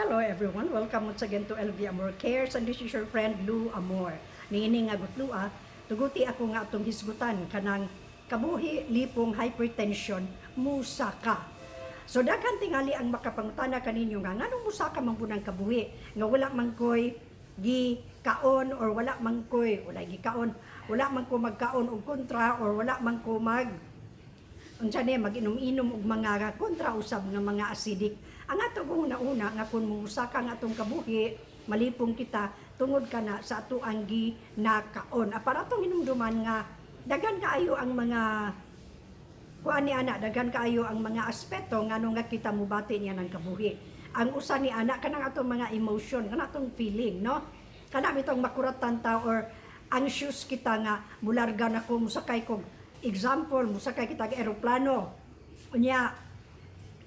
Hello everyone, welcome once again to LV Amor Cares and this is your friend Lou Amor. Niini nga gutlua, tuguti ako nga atong hisgutan kanang kabuhi lipong hypertension musaka. So daghan tingali ang makapangutana kaninyo nga nganong musaka man punang kabuhi nga wala man koy gi kaon or wala man wala gi kaon wala man ko magkaon og kontra or wala man ko mag unsa ni mag-inom-inom og mga kontra usab nga mga acidic. Ang ato kung una-una nga kun musaka nga atong kabuhi, malipong kita tungod ka na sa ato ang gi nakaon. Para atong hinumduman nga daghan kaayo ang mga kuan ni ana daghan kaayo ang mga aspeto ngano nga kita mubati niya ng kabuhi. Ang usa ni ana kanang atong mga emotion, kanang atong feeling, no? Kana bitong makuratan ta or anxious kita nga mularga na ko musakay kog example musakay kita og eroplano. Unya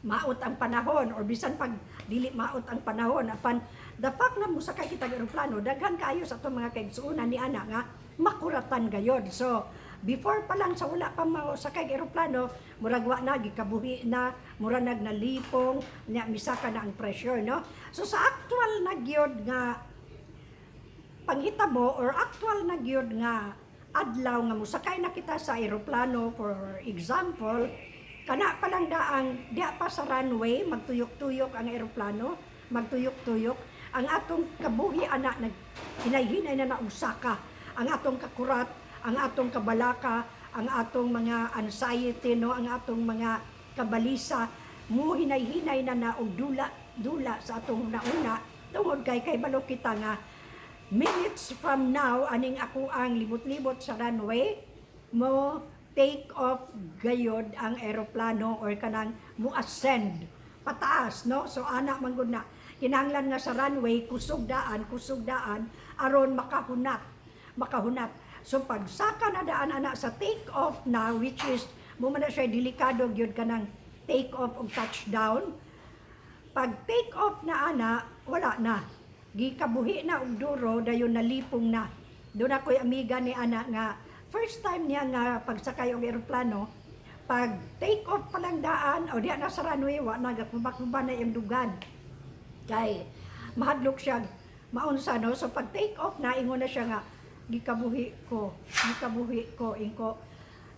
maot ang panahon or bisan pag dili maot ang panahon apan the fact nga musakay kita og eroplano daghan kaayo sa atong mga kaigsuonan ni ana nga makuratan gayod. So before pa lang sa wala pa mausakay eroplano murag wa na gikabuhi na mura nag nalipong nya misaka na ang pressure no. So sa actual na gyud nga panghitabo or actual na gyud nga adlaw nga musakay na kita sa eroplano for example kana pa lang daang diha pa sa runway magtuyok-tuyok ang eroplano magtuyok-tuyok. Ang atong kabuhi ana nag hinay-hinay na nausaka ang atong kakurat ang atong kabalaka ang atong mga anxiety no? Ang atong mga kabalisa mo hinay-hinay na na og dula dula sa atong nauna. Tungod kay kay balo kita nga minutes from now, aning ako ang libot-libot sa runway, mo take off gayod ang eroplano or kanang mo ascend pataas no? So ana man gud na. Kinahanglan nga sa runway kusog daan kusog daan aron makahunat makahunat. So pag saka na daan ana sa take off na which is mo man siya delikado gyud kanang take off og touchdown. Pag take off na ana wala na. Gikabuhi na og duro dayon nalipong na. Doon ako'y amiga ni ana nga first time niya nga pagsakay og eroplano pag take off pa lang daan o diya na sa runway wa na gakubak-kuba na yung dugan. Kay mahadlok siya maunsa no? So pag take off na ingon na siya nga gikabuhi ko gikabuhi ko ingko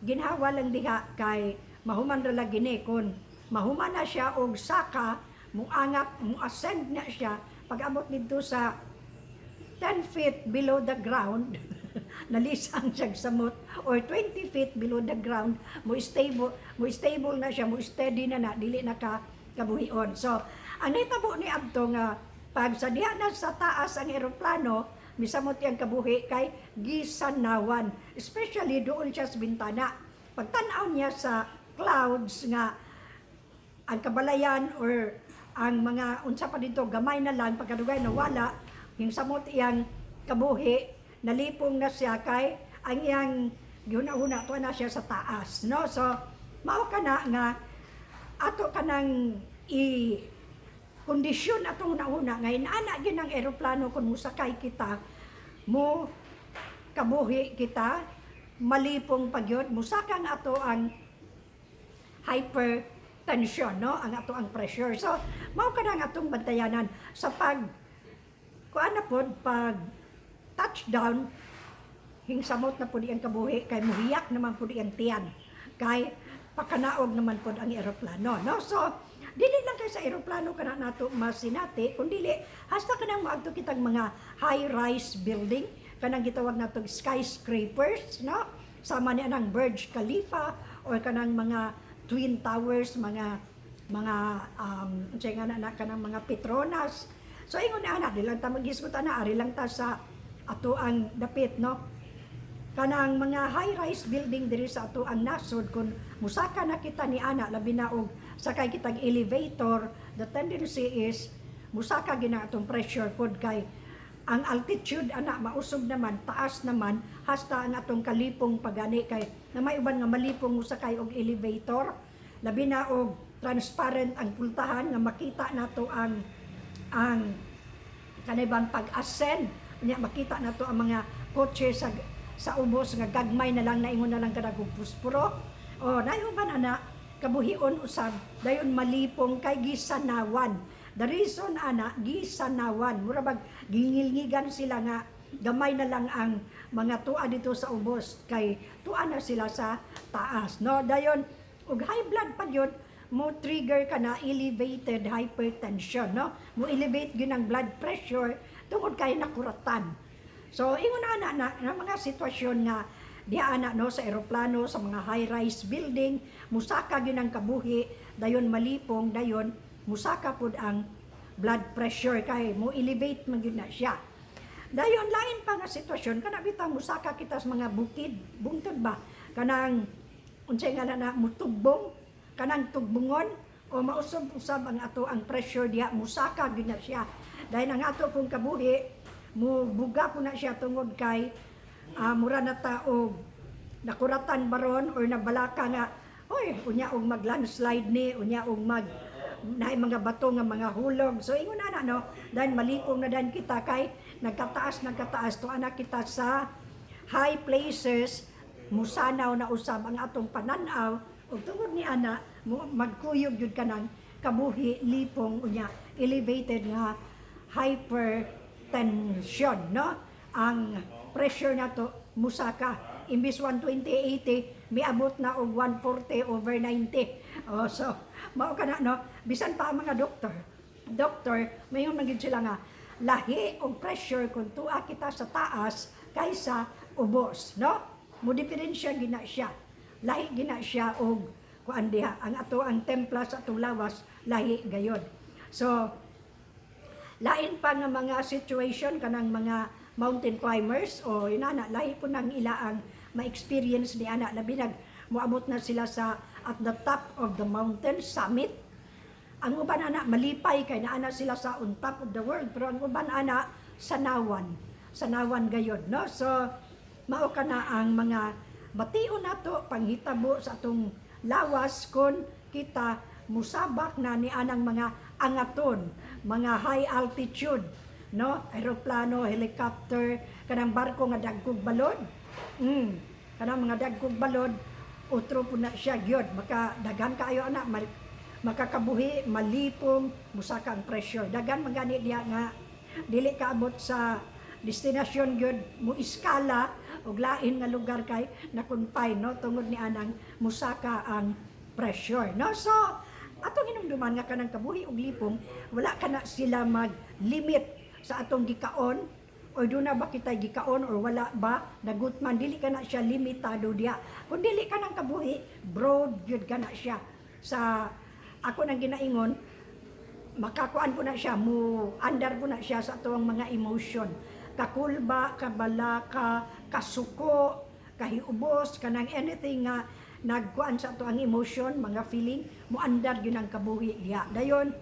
ginhawa lang diha kay mahuman ra lang gini kun mahuman na siya og saka muangat mu ascend na siya pag abot dito sa 10 feet below the ground nalisang siya samot or 20 feet below the ground. Mo stable mo stable na siya mo steady na na dili na ka kabuhion. So ang nahitabo ni Abto nga pag sa diha na sa taas ang eroplano misamot yang kabuhi kay gisanawan. Especially doon siya sa bintana. Pagtan-aw niya sa clouds nga ang kabalayan or ang mga unsa pa dito gamay na lang pagkadugay na wala yung samot iyang kabuhi nalipong na siya kay ang iyang gihuna-huna to na siya sa taas no? So mao ka na nga ato kanang i kondisyon atong nauna nga inaana gyud ang eroplano kung musakay kita mo kabuhi kita malipong pagyod musaka nga ato ang hypertension no? Ang ato ang pressure. So mao ka na ang atong bantayanan sa pag kuan na pod pag touchdown. Hingsamot na pud ang kabuhi kay muhiyak naman pud ang tiyan. Kay pakanaog naman pod ang eroplano no? So dili lang kay sa eroplano kana nato masinati kun dili hasta kanang maadto kitang mga high rise building kanang gitawag nato skyscrapers no? Sama ni anang Burj Khalifa or kanang mga twin towers mga mga um nga na kanang mga Petronas. So ingon na ana dilang ta maghisgot ana ari lang ta sa ato ang dapit no? Kanang mga high-rise building diri sa ato ang nasod kun musaka na kita ni ana labi na og sakay kitag elevator. The tendency is musaka gina atong pressure pod kay ang altitude ana mausog naman taas naman hasta ang atong kalipong pagani kay na may uban nga malipong musakay og elevator. Labi na og transparent ang pultahan nga makita nato ang ang kanibang pag-ascend nya makita na to ang mga kotse sa sa ubos nga gagmay na lang naingon na lang kadag og puspuro. O nayo man ana kabuhion usab dayon malipong kay gisanawan. The reason ana gisanawan, mura bag gingilngigan sila nga gamay na lang ang mga tua dito sa ubos kay tua na sila sa taas no? Dayon ug high blood pa yun mo trigger ka na elevated hypertension no? Mo elevate gyud ang blood pressure tungod kay nakuratan. So ingon ana na, na mga sitwasyon nga di ana no sa eroplano sa mga high rise building musaka gyud ang kabuhi dayon malipong dayon musaka pud ang blood pressure kay mo elevate man na siya. Dayon lain pa nga sitwasyon kana bitaw musaka kita sa mga bukid, bungtod ba? Kanang unsay nga na mutugbong, kanang tugbungon o mausab-usab ang ato ang pressure diha. Musaka gyud na siya. Dahil ang ato pong kabuhi mo buga po na siya tungod kay ah, mura na taog nakuratan baron or nabalaka nga oy unya og mag landslide ni unya og mag na mga bato nga mga hulog. So ingon na no? Dahil malipong na dan kita kay nagkataas nagkataas. To anak kita sa high places musanaw na usab ang atong pananaw ug tungod ni ana magkuyog jud kanang kabuhi lipong unya elevated nga hypertension no? Ang pressure nato musaka imbis 120 80 miabot na og 140 over 90 oh so mao kana no? Bisan pa ang mga doktor. Doktor mayon man gid sila nga lahi og pressure kung tuwa kita sa taas kaysa ubos no? Mo diferensya gina siya lahi gina siya og kuan diha ang ato ang templa sa atong lawas lahi gayod. So lain pa nga mga situation kanang mga mountain climbers o inana lahi po nang ilaang ma-experience ni ana labi nag moabot na sila sa at the top of the mountain summit. Ang uban ana malipay kay naana sila sa on top of the world pero ang uban ana sanawan. Sanawan gayod no? So mao kana ang mga bation nato panghitabo sa atong lawas kon kita musabak na ni anang mga angaton mga high altitude no? Aeroplano helicopter kanang barko nga dagkog balod. Mm. Kanang mga dagkog balod utro po na siya gyud. Maka daghan kaayo ana makakabuhi malipong musaka ang pressure daghan magani diya nga dili kaabot sa destinasyon gyud mo iskala og lain nga lugar kay na-confine no? Tungod ni anang musaka ang pressure no? So atong hinumduman nga kanang kabuhi og lipong wala kana sila mag limit sa atong gikaon or doon na ba kita gikaon or wala ba? Nagutman dili ka na siya limitado diya kung dili ka ng kabuhi broad gyud ka na siya. Sa ako nang ginaingon makakuan po na siya mo andar po na siya sa tuwang mga emotion kakulba kabalaka kasuko kahiubos kanang anything nga nagkuan sa tuwang emotion mga feeling mo andar gyud ang kabuhi diya dayon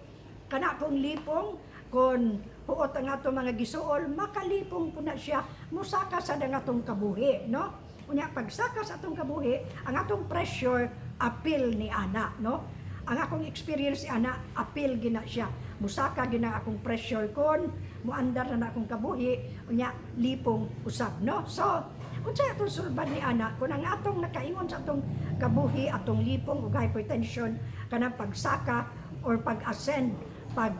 kana pong lipong kon huot ang ato mga gisuol makalipong po na siya musaka sa dang atong kabuhi no? Unya pagsaka sa atong kabuhi ang atong pressure appeal ni ana no? Ang akong experience si ana appeal gina siya musaka gina akong pressure kon. Muandar na na akong kabuhi. Unya lipong usab no? So unsay atong sulbad ni ana kun ang atong nakaingon sa atong kabuhi atong lipong ug hypertension kanang pagsaka or pag-ascend pag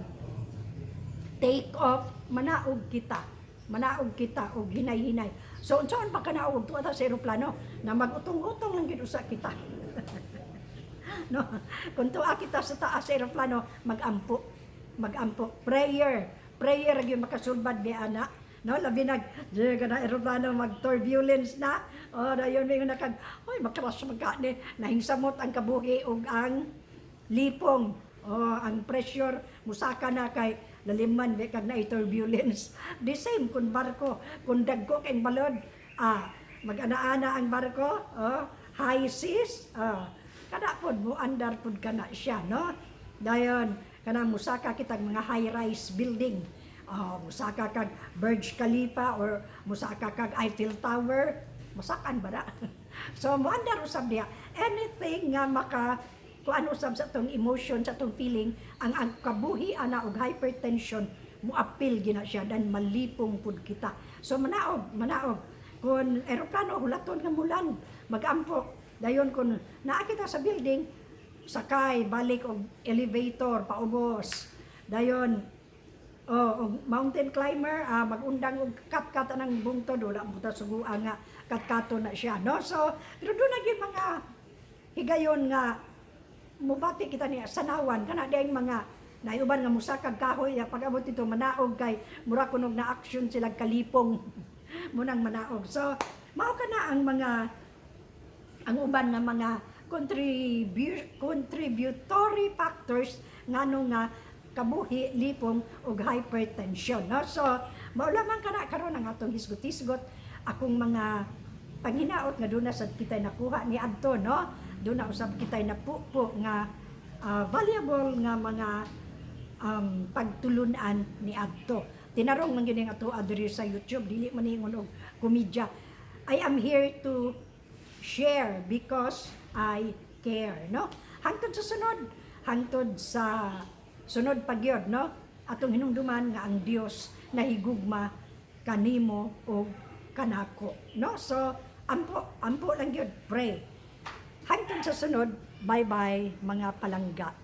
take off manaog kita. Manaog kita og hinay-hinay. So unsaon pa kanaog tuwa sa eroplano na magutong-utong lang gid usa kita. No? Kung tuwa kita sa taas sa eroplano magampo magampo. Prayer. Prayer gyud makasulbad ni ana. No labi nag di ka na eroplano mag turbulence na. Oh dayon may nakag oy makaras magkani. Nahingsamot ang kabuhi ug ang lipong. Oh ang pressure musaka na kay laliman di kag na turbulence the same kun barko kun dagko kay balod. Ah mag-ana-ana ang barko. Oh high seas. Ah kada pod mo andar pod kana siya no? Dayon kana musaka kitag mga high rise building. Oh musaka kag Burj Khalifa or musaka kag Eiffel Tower. Masakan ba na? So mo andar usab diha anything nga maka kung ano usab sa tong emotion sa tong feeling ang ang kabuhi ana og hypertension mo appeal gina siya dan malipong pud kita. So manaog manaog. Kung eroplano hulaton nga mulan magampo. Dayon kun naa kita sa building sakay balik og elevator paubos Dayon, oh, og mountain climber, ah, magundang og kat-kat anang bungtod, wala mo ta suguan nga kat-kato na siya, no? So, pero doon na gyud mga higayon nga mubati kita niya sanawan kana dayang mga naiuban nga musakag kahoy ya pag-abot ito manaog kay mura kunog na action sila kalipong munang manaog. So, mao kana ang mga ang uban nga mga contribu- contributory factors ngano nga kabuhi, lipong ug hypertension no? So mao lamang kana karon ang atong hisgot-hisgot. Akong mga panghinaot nga doon na sad kitay nakuha ni adto no? Doon na usab kitay napupo nga ah, valuable nga mga um, pagtulunan ni adto. Tinarong man gyud ang ato adiri sa YouTube dili man ingon og komedya I am here to share because I care, no? Hangtod sa sunod, hangtod sa sunod pagyod, no? Atong hinungduman nga ang Dios nahigugma kanimo o kanako, no? So, ampo, ampo lang yun, pray. Hangtod sa sunod, bye-bye mga palangga.